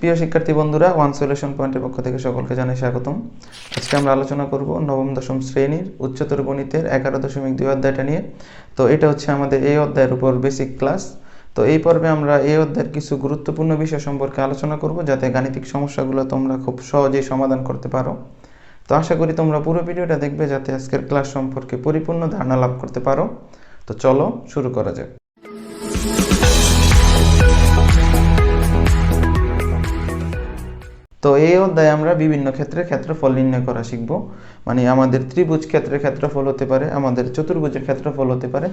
প্রিয় শিক্ষার্থী বন্ধুরা ওয়ান সলিউশন পয়েন্টের পক্ষ থেকে সকলকে জানাই স্বাগতম। আজকে আমরা আলোচনা করব নবম, দশম শ্রেণির উচ্চতর গণিতের এগারো দশমিক দুই অধ্যায়টা নিয়ে। তো এটা হচ্ছে আমাদের এই অধ্যায়ের উপর বেসিক ক্লাস তো এই পর্বে আমরা এই অধ্যায়ের কিছু গুরুত্বপূর্ণ বিষয় সম্পর্কে আলোচনা করব, যাতে গাণিতিক সমস্যাগুলো তোমরা খুব সহজেই সমাধান করতে পারো। তো আশা করি তোমরা পুরো ভিডিওটা দেখবে, যাতে আজকের ক্লাস সম্পর্কে পরিপূর্ণ ধারণা লাভ করতে পারো। তো চলো শুরু করা যাক। তো এই অধ্যায়ে আমরা বিভিন্ন ক্ষেত্রে ক্ষেত্রফল নির্ণয় করা শিখব। মানে আমাদের ত্রিভুজ ক্ষেত্রের ক্ষেত্রফল হতে পারে, আমাদের চতুর্ভুজের ক্ষেত্রফল হতে পারে।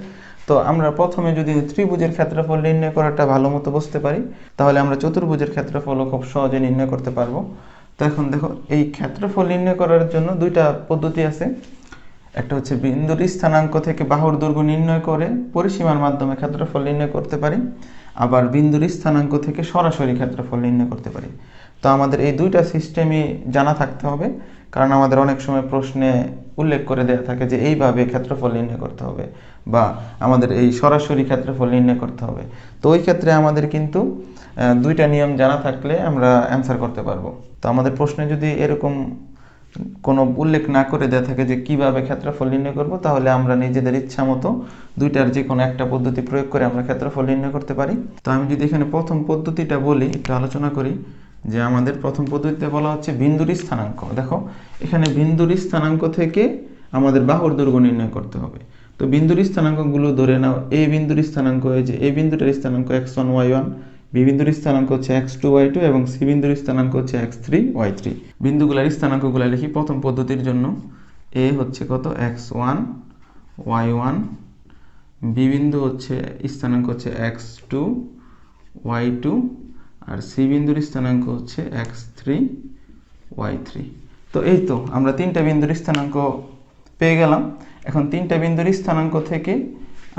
তো আমরা প্রথমে যদি ত্রিভুজের ক্ষেত্রফল নির্ণয় করাটা ভালো মতো বুঝতে পারি, তাহলে আমরা চতুর্ভুজের ক্ষেত্রফলও খুব সহজে নির্ণয় করতে পারব। তো এখন দেখো, এই ক্ষেত্রফল নির্ণয় করার জন্য দুইটা পদ্ধতি আছে। একটা হচ্ছে বিন্দুর স্থানাঙ্ক থেকে বাহুর দৈর্ঘ্য নির্ণয় করে পরিসীমার মাধ্যমে ক্ষেত্রফল নির্ণয় করতে পারি, আবার বিন্দুর স্থানাঙ্ক থেকে সরাসরি ক্ষেত্রফল নির্ণয় করতে পারি। তো আমাদের এই দুইটা সিস্টেমই জানা থাকতে হবে। কারণ আমাদের অনেক সময় প্রশ্নে উল্লেখ করে দেওয়া থাকে যে এইভাবে ক্ষেত্রফল নির্ণয় করতে হবে বা আমাদের এই সরাসরি ক্ষেত্রফল নির্ণয় করতে হবে। তো ওই ক্ষেত্রে আমাদের কিন্তু দুইটা নিয়ম জানা থাকলে আমরা অ্যান্সার করতে পারব। তো আমাদের প্রশ্নে যদি এরকম কোনো উল্লেখ না করে দেওয়া থাকে যে কীভাবে ক্ষেত্রফল নির্ণয় করব, তাহলে আমরা নিজেদের ইচ্ছা মতো দুইটার যে কোনো একটা পদ্ধতি প্রয়োগ করে আমরা ক্ষেত্রফল নির্ণয় করতে পারি। তো আমি যদি এখানে প্রথম পদ্ধতিটা বলি, একটু আলোচনা করি। যে আমাদের প্রথম পদ্ধতিতে বলা হচ্ছে বিন্দুর স্থানাঙ্ক। দেখো, এখানে বিন্দুর স্থানাঙ্ক থেকে আমাদের বাহুর দৈর্ঘ্য নির্ণয় করতে হবে। তো বিন্দুর স্থানাঙ্কগুলো ধরে নাও। এই বিন্দুর স্থানাঙ্ক হয়েছে এই বিন্দুটার স্থানাঙ্ক X one Y one, B বিন্দুর স্থানাঙ্ক হচ্ছে এক্স টু ওয়াই টু এবং সি বিন্দুর স্থানাঙ্ক হচ্ছে এক্স থ্রি ওয়াই থ্রি। বিন্দুগুলার স্থানাঙ্কগুলো লিখি প্রথম পদ্ধতির জন্য। এ হচ্ছে কত? X one Y one, B বিন্দু হচ্ছে, স্থানাঙ্ক হচ্ছে এক্স টু ওয়াই টু আর সি বিন্দুর স্থানাঙ্ক হচ্ছে এক্স থ্রি ওয়াই থ্রি। তো এই তো আমরা তিনটা বিন্দুর স্থানাঙ্ক পেয়ে গেলাম। এখন তিনটা বিন্দুর স্থানাঙ্ক থেকে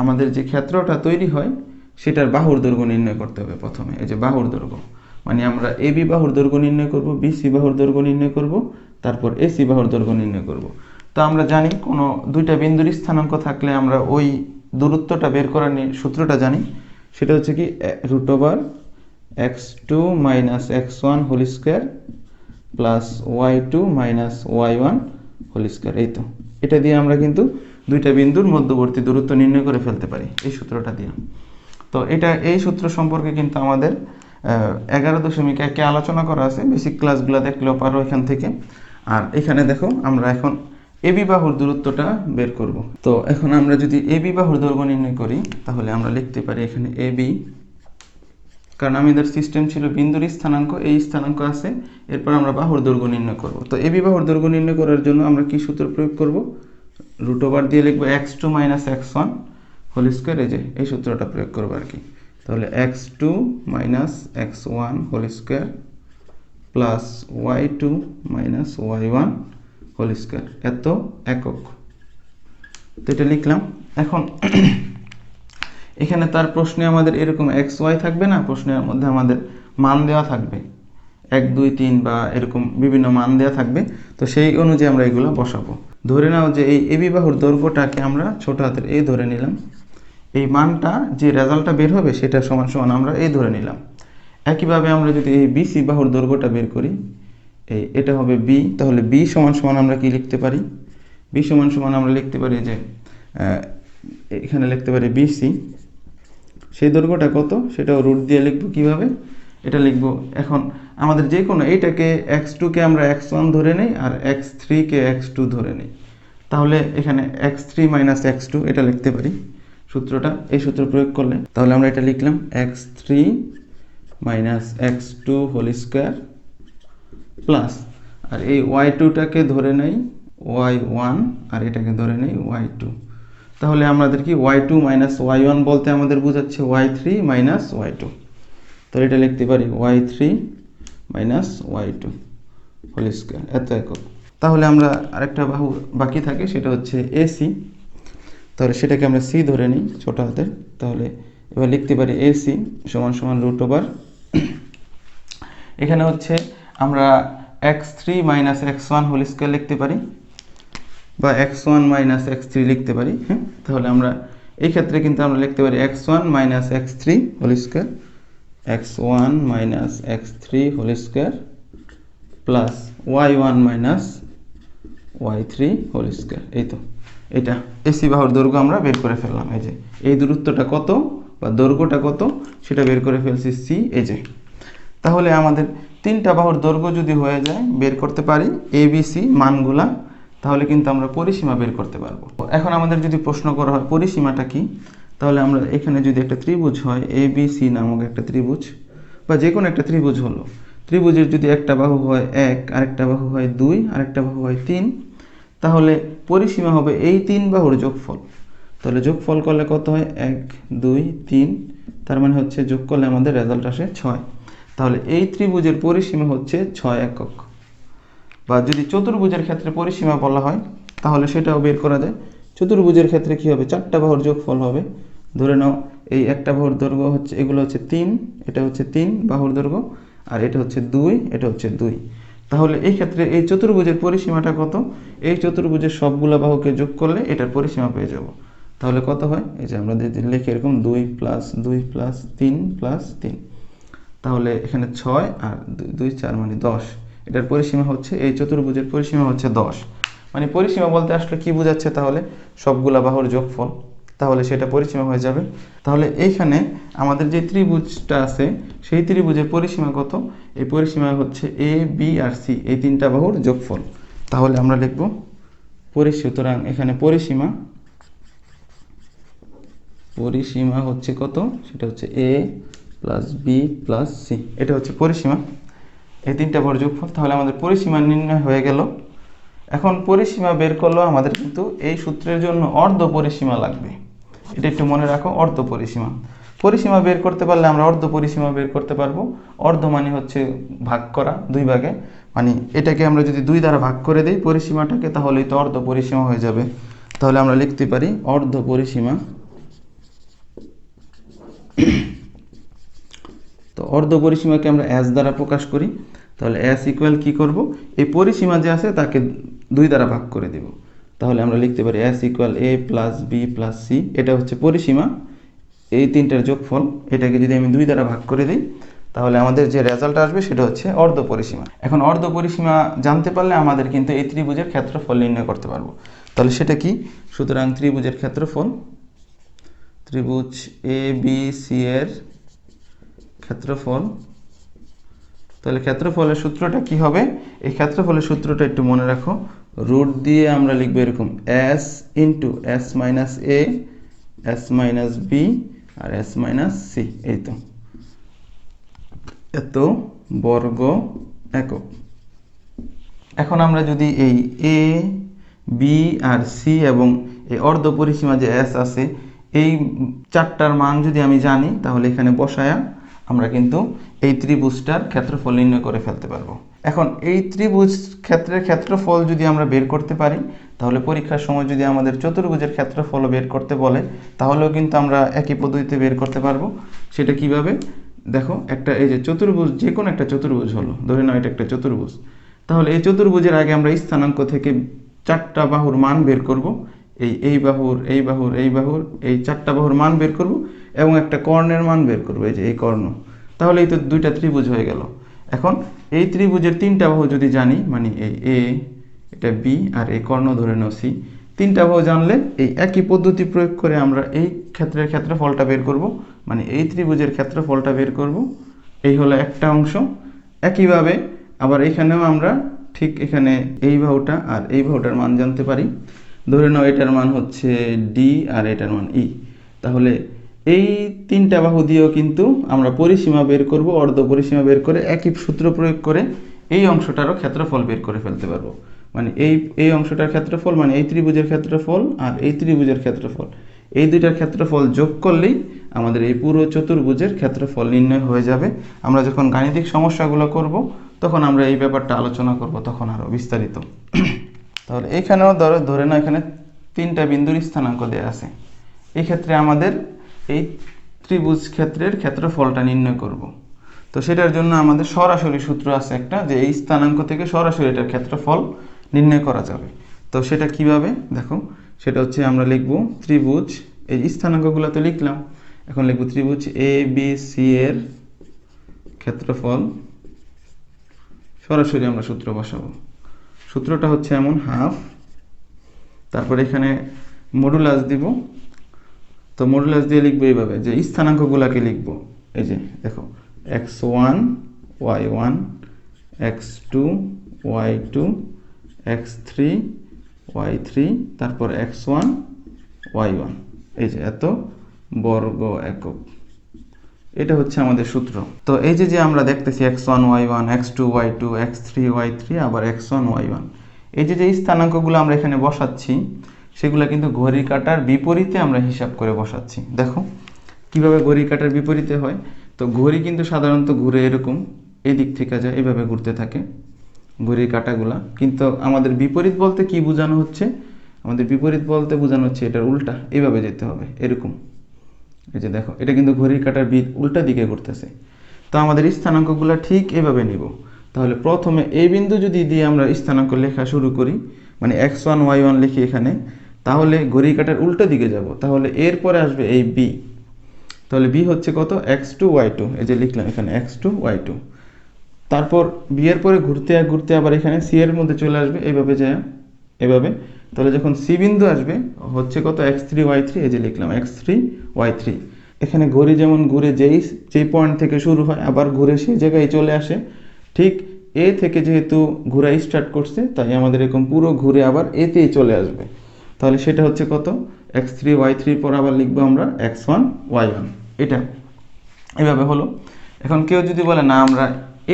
আমাদের যে ক্ষেত্রটা তৈরি হয়, সেটার বাহুর দৈর্ঘ্য নির্ণয় করতে হবে প্রথমে। এই যে বাহুর দৈর্ঘ্য মানে আমরা এ বি বাহুর দৈর্ঘ্য নির্ণয় করব, বি সি বাহুর দৈর্ঘ্য নির্ণয় করব, তারপর এ সি বাহুর দৈর্ঘ্য নির্ণয় করব। তো আমরা জানি কোনো দুইটা বিন্দুর স্থানাঙ্ক থাকলে আমরা ওই দূরত্বটা বের করার সূত্রটা জানি, সেটা হচ্ছে কি root over X two minus X one whole square plus Y two minus Y one whole এই তো। এটা দিয়ে আমরা কিন্তু দুইটা বিন্দুর মধ্যবর্তী দূরত্ব নির্ণয় করে ফেলতে পারি, এই সূত্রটা দিয়ে। তো এটা এই সূত্র সম্পর্কে কিন্তু আমাদের এগারো দশমিক একে আলোচনা করা আছে বেসিক ক্লাসগুলো দেখলেও পারো এখান থেকে। আর এখানে দেখো, আমরা এখন এবি বাহুর দূরত্বটা বের করব। তো এখন আমরা যদি এবি বাহুর দৈর্ঘ্য নির্ণয় করি, তাহলে আমরা লিখতে পারি এখানে এবি কারণ আমাদের সিস্টেম ছিল বিন্দুর স্থানাঙ্ক, এই স্থানাঙ্ক আছে, এরপর আমরা বাহুর দৈর্ঘ্য নির্ণয় করব। তো এবি বাহুর দৈর্ঘ্য নির্ণয় করার জন্য আমরা কি সূত্র প্রয়োগ করব? রুট ওভার দিয়ে লিখব X two minus X one whole square এই যে, এই সূত্রটা প্রয়োগ করব আর কি। তাহলে X two minus X one whole square plus Y two minus Y one whole square এত একক। তো এটা লিখলাম। এখন এখানে তার প্রশ্নে আমাদের এরকম এক্স ওয়াই থাকবে না, প্রশ্নের মধ্যে আমাদের মান দেওয়া থাকবে। এক, দুই, তিন বা এরকম বিভিন্ন মান দেওয়া থাকবে। তো সেই অনুযায়ী আমরা এগুলো বসাবো। ধরে নাও যে এই এবি বাহুর দৈর্ঘ্যটাকে আমরা ছোট হাতের এই ধরে নিলাম। এই মানটা যে রেজাল্টটা বের হবে সেটা সমান সমান আমরা এই ধরে নিলাম। একইভাবে আমরা যদি এই বিসি বাহুর দৈর্ঘ্যটা বের করি, এই এটা হবে বি, তাহলে বি সমান সমান আমরা কি লিখতে পারি? বি সমান সমান আমরা লিখতে পারি যে এখানে লিখতে পারি বিসি সেই দৈর্ঘ্যটা কত? সেটাও রুট দিয়ে লিখব কীভাবে? এটা লিখব এখন আমাদের যে কোনো এইটাকে এক্স টুকে আমরা এক্স ওয়ান ধরে নিই আর এক্স থ্রিকে এক্স টু ধরে নেই। তাহলে এখানে X three minus X two এটা লিখতে পারি সূত্রটা। এই সূত্র প্রয়োগ করলে তাহলে আমরা এটা লিখলাম X three minus X two whole square plus আর এই ওয়াই টুটাকে ধরে নেই ওয়াই ওয়ান আর এটাকে ধরে নেই ওয়াই টু তাহলে আমাদের কি Y two minus Y one বলতে আমাদের বোঝাচ্ছে Y three minus Y two তাহলে এটা লিখতে পারি Y three minus Y two whole square এত একক। তাহলে আমরা আরেকটা বাহু বাকি থাকে, সেটা হচ্ছে এসি তাহলে সেটাকে আমরা সি ধরে নিই ছোটো হাতের। তাহলে এবার লিখতে পারি এসি সমান সমান রুট ওভার এখানে হচ্ছে আমরা X three minus X one whole square লিখতে পারি। বা X one minus X three লিখতে পারি হ্যাঁ? তাহলে আমরা এই ক্ষেত্রে কিন্তু আমরা লিখতে পারি X one minus X three whole square X one minus X three whole square plus Y one minus Y three whole square এই তো। এটা এসি বাহুর দৈর্ঘ্য আমরা বের করে ফেললাম, এই যে। এই দূরত্বটা কত বা দৈর্ঘ্যটা কত সেটা বের করে ফেলছি সি এই যে। তাহলে আমাদের তিনটা বাহুর দৈর্ঘ্য যদি হয়ে যায়, বের করতে পারি এ বি সি মানগুলা তাহলে কিন্তু আমরা পরিসীমা বের করতে পারব। এখন আমাদের যদি প্রশ্ন করা হয়, পরিসীমাটা কি? তাহলে আমরা এখানে যদি একটা ত্রিভুজ হয় এ বি সি নামক একটা ত্রিভুজ বা যে কোনো একটা ত্রিভুজ হলো। ত্রিভুজের যদি একটা বাহু হয় এক, আরেকটা বাহু হয় দুই, আরেকটা বাহু হয় তিন, তাহলে পরিসীমা হবে এই তিন বাহুর যোগফল। তাহলে যোগফল করলে কত হয়? এক, দুই, তিন, তার মানে হচ্ছে যোগ করলে আমাদের রেজাল্ট আসে ছয়। তাহলে এই ত্রিভুজের পরিসীমা হচ্ছে ছয় একক। বা যদি চতুর্ভুজের ক্ষেত্রে পরিসীমা বলা হয়, তাহলে সেটাও বের করা যায়। চতুর্ভুজের ক্ষেত্রে কি হবে? চারটা বাহুর যোগফল হবে। ধরে নাও, এই একটা বাহুর দৈর্ঘ্য হচ্ছে, এগুলো হচ্ছে তিন, এটা হচ্ছে তিন বাহুর দৈর্ঘ্য, আর এটা হচ্ছে দুই, এটা হচ্ছে দুই। তাহলে এই ক্ষেত্রে এই চতুর্ভুজের পরিসীমাটা কত? এই চতুর্ভুজের সবগুলো বাহুকে যোগ করলে এটার পরিসীমা পেয়ে যাব। তাহলে কত হয়? এই যে আমরা যদি লিখি এরকম, দুই প্লাস দুই প্লাস তিন প্লাস তিন। তাহলে এখানে ছয় আর দুই- চার মানে দশ। এটার পরিসীমা হচ্ছে, এই চতুর্ভুজের পরিসীমা হচ্ছে দশ। মানে পরিসীমা বলতে আসলে কি বোঝাচ্ছে তাহলে? সবগুলা বাহুর যোগফল। তাহলে সেটা পরিসীমা হয়ে যাবে। তাহলে এইখানে আমাদের যে ত্রিভুজটা আছে, সেই ত্রিভুজের পরিসীমা কত? এই পরিসীমা হচ্ছে এ বি আর সি এই তিনটা বাহুর যোগফল। তাহলে আমরা লিখব পরি সুতরাং এখানে পরিসীমা পরিসীমা হচ্ছে কত? সেটা হচ্ছে A plus B plus C এটা হচ্ছে পরিসীমা। এই তিনটা বড় যোগফল তাহলে আমাদের পরিসীমা নির্ণয় হয়ে গেল। এখন পরিসীমা বের করলেও আমাদের কিন্তু এই সূত্রের জন্য অর্ধ পরিসীমা লাগবে। এটা একটু মনে রাখো, অর্ধ পরিসীমা। পরিসীমা বের করতে পারলে আমরা অর্ধ পরিসীমা বের করতে পারব। অর্ধ মানে হচ্ছে ভাগ করা, দুই ভাগে। মানে এটাকে আমরা যদি দুই দ্বারা ভাগ করে দিই পরিসীমাটাকে, তাহলেই তো অর্ধ পরিসীমা হয়ে যাবে। তাহলে আমরা লিখতে পারি অর্ধ পরিসীমা তো অর্ধ পরিসীমাকে আমরা অ্যাস দ্বারা প্রকাশ করি, তাহলে অ্যাস ইকুয়াল কী করব? এই পরিসীমা যে আছে তাকে দুই দ্বারা ভাগ করে দেব। তাহলে আমরা লিখতে পারি S equal A plus B plus C এটা হচ্ছে পরিসীমা। এই তিনটার যোগফল, এটাকে যদি আমি দুই দ্বারা ভাগ করে দিই, তাহলে আমাদের যে রেজাল্ট আসবে সেটা হচ্ছে অর্ধ পরিসীমা। এখন অর্ধ পরিসীমা জানতে পারলে আমাদের কিন্তু এই ত্রিভুজের ক্ষেত্রফল নির্ণয় করতে পারব। তাহলে সেটা কি? সুতরাং ত্রিভুজের ক্ষেত্রফল, ত্রিভুজ এ বি সি এর ক্ষেত্রফল, তাহলে ক্ষেত্রফলের সূত্রটা কি হবে? এই ক্ষেত্রফলের সূত্রটা একটু মনে রাখো। রুট দিয়ে আমরা লিখব এরকম S into S minus A S minus B R S minus C এই তো। এত বর্গ একক। এখন আমরা যদি এই এ বি আর সি এবং এই অর্ধ পরিসীমা যে এস আছে, এই চারটার মান যদি আমি জানি, তাহলে এখানে বসায়া আমরা কিন্তু এই ত্রিভুজটার ক্ষেত্রফল নির্ণয় করে ফেলতে পারব। এখন এই ত্রিভুজ ক্ষেত্রের ক্ষেত্রফল যদি আমরা বের করতে পারি, তাহলে পরীক্ষার সময় যদি আমাদের চতুর্ভুজের ক্ষেত্রফল বের করতে বলে, তাহলেও কিন্তু আমরা একই পদ্ধতিতে বের করতে পারব। সেটা কীভাবে? দেখো, একটা এই যে চতুর্ভুজ যে কোনো একটা চতুর্ভুজ হলো, ধরে নাও এটা একটা চতুর্ভুজ। তাহলে এই চতুর্ভুজের আগে আমরা স্থানাঙ্ক থেকে চারটা বাহুর মান বের করব। এই এই বাহুর এই বাহুর এই বাহুর, এই চারটা বাহুর মান বের করব এবং একটা কর্ণের মান বের করব। এই যে এই কর্ণ। তাহলে এই তো দুইটা ত্রিভুজ হয়ে গেল। এখন এই ত্রিভুজের তিনটা বাহু যদি জানি মানে এই এ এটা বি আর এই কর্ণ ধরে নাও সি তিনটা বাহু জানলে এই একই পদ্ধতি প্রয়োগ করে আমরা এই ক্ষেত্রের ক্ষেত্রফলটা বের করব মানে এই ত্রিভুজের ক্ষেত্রফলটা বের করব। এই হলো একটা অংশ। একইভাবে আবার এখানেও আমরা ঠিক এখানে এই বাহুটা আর এই বাহুটার মান জানতে পারি। ধরে নাও এটার মান হচ্ছে ডি আর এটার মান ই তাহলে এই তিনটা বাহু দিয়েও কিন্তু আমরা পরিসীমা বের করব, অর্ধ পরিসীমা বের করে একই সূত্র প্রয়োগ করে এই অংশটারও ক্ষেত্রফল বের করে ফেলতে পারব। মানে এই এই অংশটার ক্ষেত্রফল মানে এই ত্রিভুজের ক্ষেত্রফল আর এই ত্রিভুজের ক্ষেত্রফল। এই দুইটার ক্ষেত্রফল যোগ করলেই আমাদের এই পুরো চতুর্ভুজের ক্ষেত্রফল নির্ণয় হয়ে যাবে। আমরা যখন গাণিতিক সমস্যাগুলো করব, তখন আমরা এই ব্যাপারটা আলোচনা করব তখন আরও বিস্তারিত। তাহলে এইখানেও ধরো, ধরে না এখানে তিনটা বিন্দুর স্থানাঙ্ক দেওয়া আছে। এই ক্ষেত্রে আমাদের এই ত্রিভুজ ক্ষেত্রের ক্ষেত্রফলটা নির্ণয় করব। তো সেটার জন্য আমাদের সরাসরি সূত্র আছে একটা যে এই স্থানাঙ্ক থেকে সরাসরি এটার ক্ষেত্রফল নির্ণয় করা যাবে। তো সেটা কীভাবে? দেখো, সেটা হচ্ছে আমরা লিখব ত্রিভুজ, এই স্থানাঙ্কগুলো তো লিখলাম। এখন লিখব ত্রিভুজ এ বি সি এর ক্ষেত্রফল। সরাসরি আমরা সূত্র বসাবো। সূত্রটা হচ্ছে এমন হাফ তারপর এখানে মডুলাস দিব। তো মডুলাস দিয়ে লিখব এইভাবে, যে স্থানাঙ্কগুলোকে লিখব। এই যে, দেখো X one Y one X two Y two X three Y three তারপর এক্স ওয়ান ওয়াই ওয়ান এই যে, এত বর্গ একক। এটা হচ্ছে আমাদের সূত্র। তো এই যে যে আমরা দেখতেছি X one Y one X two Y two X three Y three আবার এক্স ওয়ান ওয়াই ওয়ান এই যে যে স্থানাঙ্কগুলো আমরা এখানে বসাচ্ছি সেগুলো কিন্তু ঘড়ি কাটার বিপরীতে আমরা হিসাব করে বসাচ্ছি। দেখো, কীভাবে ঘড়ি কাটার বিপরীতে হয়? তো ঘড়ি কিন্তু সাধারণত ঘুরে এরকম এই দিক থেকে যায়, এভাবে ঘুরতে থাকে ঘড়ির কাটাগুলা। কিন্তু আমাদের বিপরীত বলতে কি বোঝানো হচ্ছে? আমাদের বিপরীত বলতে বোঝানো হচ্ছে এটার উল্টা এইভাবে যেতে হবে, এরকম। এই যে দেখো, এটা কিন্তু ঘড়ির কাটার বি উল্টা দিকে ঘুরতেছে। তো আমাদের স্থানাঙ্কগুলো ঠিক এভাবে নিব। তাহলে প্রথমে এই বিন্দু যদি দিয়ে আমরা স্থানাঙ্ক লেখা শুরু করি মানে এক্স ওয়ান ওয়াই ওয়ান লিখি এখানে তাহলে ঘড়ির কাটার উল্টো দিকে যাব। তাহলে এরপরে আসবে এই বি তাহলে বি হচ্ছে কত? এক্স টু ওয়াই টু এই যে লিখলাম এখানে এক্স টু ওয়াই টু তারপর বি এর পরে ঘুরতে ঘুরতে আবার এখানে সি এর মধ্যে চলে আসবে। এইভাবে যায়, এভাবে। তাহলে যখন সি বিন্দু আসবে, হচ্ছে কত? এক্স থ্রি ওয়াই থ্রি এই যে লিখলাম এক্স থ্রি ওয়াই থ্রি এখানে ঘড়ি যেমন ঘুরে যেই যেই পয়েন্ট থেকে শুরু হয়, আবার ঘুরে সেই জায়গায় চলে আসে। ঠিক এ থেকে যেহেতু ঘোরা স্টার্ট করছে, তাই আমাদের এরকম পুরো ঘুরে আবার এতেই চলে আসবে। তাহলে সেটা হচ্ছে কত? এক্স থ্রি ওয়াই থ্রির পর আবার লিখব আমরা এক্স ওয়ান ওয়াই ওয়ান এটা এভাবে হলো। এখন কেউ যদি বলে, না, আমরা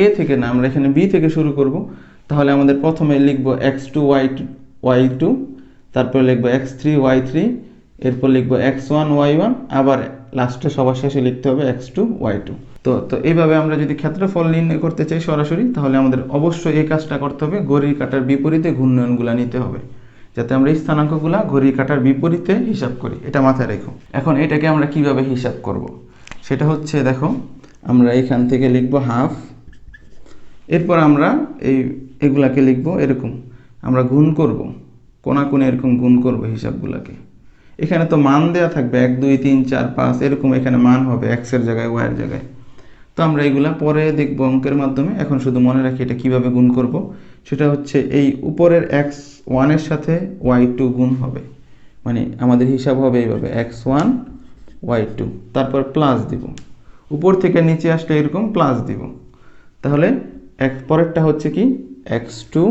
এ থেকে না, আমরা এখানে বি থেকে শুরু করব তাহলে আমাদের প্রথমে লিখব X two Y Y two তারপরে লিখব এক্স থ্রি ওয়াই থ্রি এরপর লিখব এক্স ওয়ান ওয়াই ওয়ান আবার লাস্টে সবার শেষে লিখতে হবে এক্স টু ওয়াই টু তো তো এইভাবে আমরা যদি ক্ষেত্রফল নির্ণয় করতে চাই সরাসরি, তাহলে আমাদের অবশ্যই এই কাজটা করতে হবে। ঘড়ির কাটার বিপরীতে ঘূর্ণয়নগুলো নিতে হবে। যাতে আমরা এই স্থানাঙ্কগুলা ঘড়ির কাটার বিপরীতে হিসাব করি। এটা মাথায় রেখো। এখন এটাকে আমরা কীভাবে হিসাব করব। সেটা হচ্ছে, দেখো, আমরা এখান থেকে লিখব হাফ। এরপর আমরা এই, এগুলাকে লিখব এরকম। আমরা গুণ করব। কোনা কোণে এরকম গুণ করব হিসাবগুলোকে। এখানে তো মান দেয়া থাকবে। এক, দুই, তিন, চার, পাঁচ, এরকম এখানে মান হবে। এক্সের জায়গায় ওয়াইয়ের জায়গায়। তো আমরা এগুলা পরে দেখব অঙ্কের মাধ্যমে। এখন শুধু মনে রাখি এটা কীভাবে গুণ করব। সেটা হচ্ছে এই উপরের এক্স ওয়ানের সাথে ওয়াই টু গুণ হবে। মানে আমাদের হিসাব হবে এইভাবে এক্স ওয়ান ওয়াই টু তারপর প্লাস দিব। উপর থেকে নিচে আসলে এরকম প্লাস দিব। তাহলে এক পরেরটা হচ্ছে কি? এক্স টু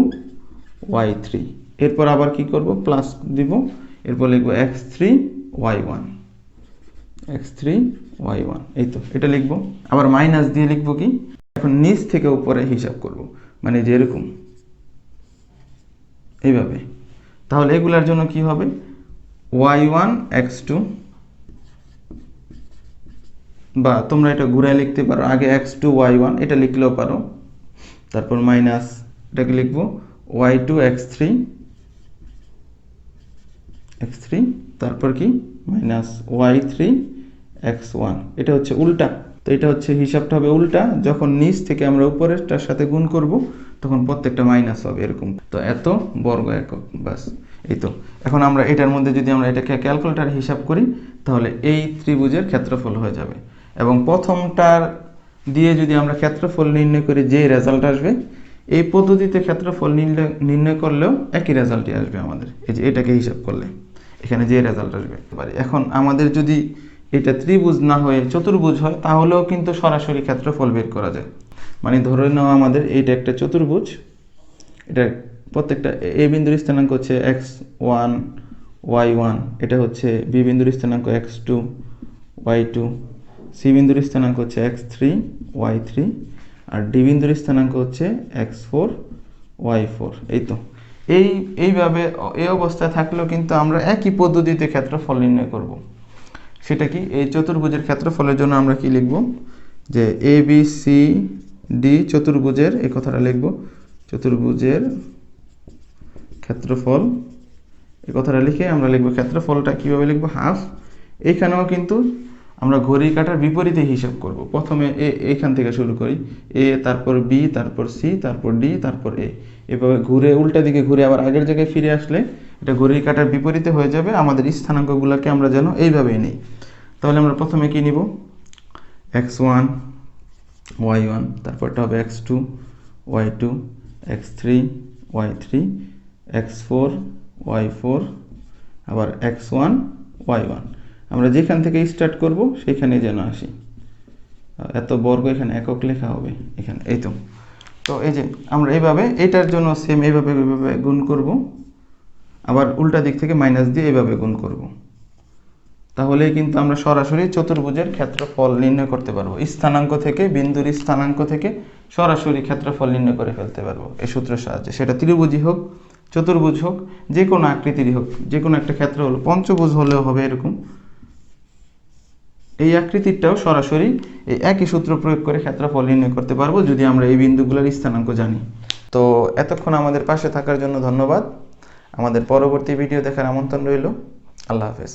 ওয়াই থ্রি এরপর আবার কি করব? প্লাস দিব। এরপর লিখব X three Y one X three Y one, এই তো, এটা লিখব। আবার মাইনাস দিয়ে লিখব কি? এখন নিচ থেকে উপরে হিসাব করব মানে যে এরকম এইভাবে। তাহলে এগুলার জন্য কি হবে? ওয়াই ওয়ান, এক্স টু, বা তোমরা এটা ঘুরায় লিখতে পারো। আগে এক্স টু, ওয়াই ওয়ান, এটা লিখলেও পারো। তারপর মাইনাস, এটাকে লিখব, Y two, X three X three, তারপর কি? Minus Y three X one এটা হচ্ছে উল্টা। তো এটা হচ্ছে হিসাবটা হবে উল্টা। যখন নিচ থেকে আমরা উপরেরটার সাথে গুণ করব, তখন প্রত্যেকটা মাইনাস হবে এরকম। তো এত বর্গ একক বাস এই তো। এখন আমরা এটার মধ্যে যদি আমরা এটাকে ক্যালকুলেটার হিসাব করি, তাহলে এই ত্রিভুজের ক্ষেত্রফল হয়ে যাবে। এবং প্রথমটার দিয়ে যদি আমরা ক্ষেত্রফল নির্ণয় করি, যে রেজাল্ট আসবে, এই পদ্ধতিতে ক্ষেত্রফল নির্ণয় করলেও একই রেজাল্টই আসবে আমাদের। এই যে এটাকে হিসাব করলে। এখানে যে রেজাল্ট আসবে। এখন আমাদের যদি এটা ত্রিভুজ না হয়ে চতুর্ভুজ হয়, তাহলেও কিন্তু সরাসরি ক্ষেত্রফল বের করা যায়। মানে ধরে নাও আমাদের এইটা একটা চতুর্ভুজ, এটা প্রত্যেকটা এ বিন্দুর স্থানাঙ্ক হচ্ছে এক্স ওয়ান, ওয়াই ওয়ান, এটা হচ্ছে বি বিন্দুর স্থানাঙ্ক X two, Y two, C বিন্দুর স্থানাঙ্ক হচ্ছে এক্স থ্রি, ওয়াই থ্রি, আর ডি বিন্দুর স্থানাঙ্ক হচ্ছে এক্স ফোর, ওয়াই ফোর, এই তো। এই, এইভাবে এই অবস্থায় থাকলেও কিন্তু আমরা একই পদ্ধতিতে ক্ষেত্রফল নির্ণয় করব। সেটা কি? এই চতুর্ভুজের ক্ষেত্রফলের জন্য আমরা কি লিখব? যে এ বি সি ডি চতুর্ভুজের, এই কথাটা লিখব, চতুর্ভুজের ক্ষেত্রফল। এই কথাটা লিখে আমরা লিখব ক্ষেত্রফলটা কীভাবে লিখব? হাফ এইখানেও কিন্তু আমরা ঘড়ি কাটার বিপরীতে হিসাব করব। প্রথমে এ এইখান থেকে শুরু করি। এ তারপর বি তারপর সি তারপর ডি তারপর এ এভাবে ঘুরে, উল্টা দিকে ঘুরে আবার আগের জায়গায় ফিরে আসলে এটা ঘড়ির কাটার বিপরীতে হয়ে যাবে। আমাদের স্থানাঙ্কগুলোকে আমরা যেন এইভাবেই নিই। তাহলে আমরা প্রথমে কি নিব? এক্স ওয়ান, ওয়াই ওয়ান হবে X two, Y two, X three, Y three, X four, Y four, আবার এক্স ওয়ান, ওয়াই ওয়ান। আমরা যেখান থেকে স্টার্ট করব, সেখানে যেন আসি। এত বর্গ এখানে একক লেখা হবে, এখানে, এই তো। তো এই যে, আমরা এইভাবে, এটার জন্য সেম এইভাবে এইভাবে গুণ করব। আবার উল্টা দিক থেকে মাইনাস দিয়ে এইভাবে গুণ করব। তাহলেই কিন্তু আমরা সরাসরি চতুর্ভুজের ক্ষেত্রফল নির্ণয় করতে পারব। স্থানাঙ্ক থেকে, বিন্দুর স্থানাঙ্ক থেকে সরাসরি ক্ষেত্রফল নির্ণয় করে ফেলতে পারব এই সূত্রের সাহায্যে। সেটা ত্রিভুজই হোক, চতুর্ভুজ হোক, যে কোনো আকৃতিরই হোক, যে কোনো একটা ক্ষেত্র হলো, পঞ্চভুজ হলেও হবে এরকম। এই আকৃতিরটাও সরাসরি এই একই সূত্র প্রয়োগ করে ক্ষেত্রফল নির্ণয় করতে পারব, যদি আমরা এই বিন্দুগুলোর স্থানাঙ্ক জানি। তো এতক্ষণ আমাদের পাশে থাকার জন্য ধন্যবাদ। আমাদের পরবর্তী ভিডিও দেখার আমন্ত্রণ রইল। আল্লাহ হাফেজ।